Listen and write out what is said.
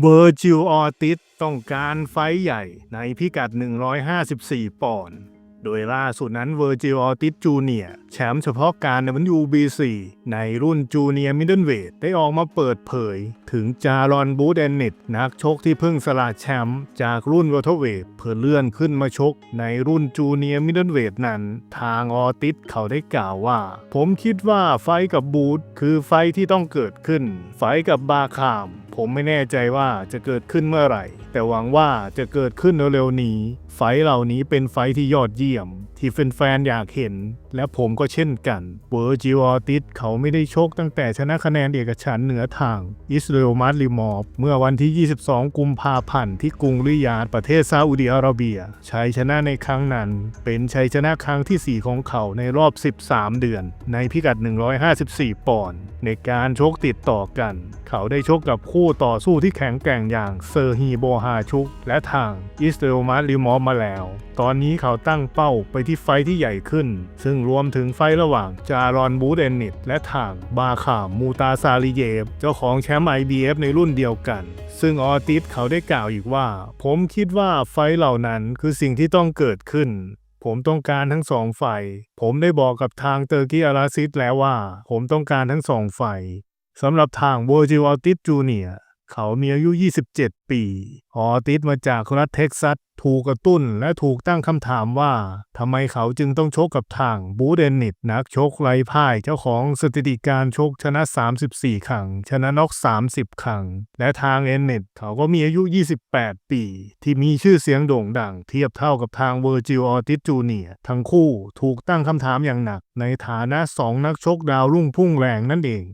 เวอร์จิลออติสต้องการไฟใหญ่ในพิกัด 154 ปอนด์โดยล่าสุดนั้นเวอร์จิลออติสจูเนียแชมป์เฉพาะการ WBC ในรุ่นจูเนียมิดเดิลเวทได้ออกมาเปิดเผย ถึงจารอนบูเดนนิตนักชกที่เพิ่งสละแชมป์จากรุ่นวอเทเวทเพื่อเลื่อนขึ้นมาชกในรุ่นจูเนียมิดเดิลเวทนั้น ทางออติสเขาได้กล่าวว่า ผมคิดว่าไฟกับบูธคือไฟที่ต้องเกิดขึ้น ไฟกับบาคาม ผมไม่แน่ใจว่าจะเกิดขึ้นเมื่อไหร่ แต่หวังว่าจะเกิดขึ้นเร็วๆนี้ ไฟเหล่านี้เป็นไฟที่ยอดเยี่ยม ที่แฟนๆอยากเห็น และผมก็เช่นกันเวอร์จิวอติสเขาไม่ได้ชกตั้งแต่ชนะคะแนนเอกฉันเหนือทางอิสราเอลมาดลิมอฟเมื่อวันที่ 22 กุมภาพันธ์ที่กรุงริยาดประเทศซาอุดิอาระเบียชัยชนะในครั้งนั้น เป็นชัยชนะครั้งที่ 4 ของเขาในรอบ 13 เดือน ในพิกัด 154 ปอนด์ในการชกติดต่อกัน เขาได้ชกกับคู่ต่อสู้ที่แข็งแกร่งอย่างเซอร์ฮีโบฮาชุก และทางอิสราเอลมาดลิมอฟมาแล้ว ตอนนี้เขาตั้งเป้าไปที่ไฟที่ใหญ่ขึ้น ซึ่งรวมถึงไฟระหว่างจารอนบูเดนนิตและทางบาคามมูตาซาลิเยฟเจ้าของแชมป์ IBF ในรุ่นเดียวกัน ซึ่งออติสเขาได้กล่าวอีกว่า ผมคิดว่าไฟเหล่านั้นคือสิ่งที่ต้องเกิดขึ้นผมต้องการทั้งสองฝ่าย ผมได้บอกกับทางเตอร์กีอาราซิสแล้วว่า ผมต้องการทั้งสองฝ่ายสำหรับทางโวจิวออติสจูเนีย เขามีอายุ 27 ปี ออติสมาจากรัฐเท็กซัส ถูกกระตุ้นและถูกตั้งคำถามว่าทำไมเขาจึงต้องชกกับทางบูเดนิตนักชกไร้พ่ายเจ้าของสถิติการชกชนะ 34 ครั้ง ชนะน็อก 30 ครั้ง และทางเอนเนตเขาก็มีอายุ 28 ปี ที่มีชื่อเสียงโด่งดัง เทียบเท่ากับทางเวอร์จิลออติสจูเนียทั้งคู่ถูกตั้งคำถามอย่างหนัก ในฐานะสองนักชกดาวรุ่งพุ่งแรงนั่นเอง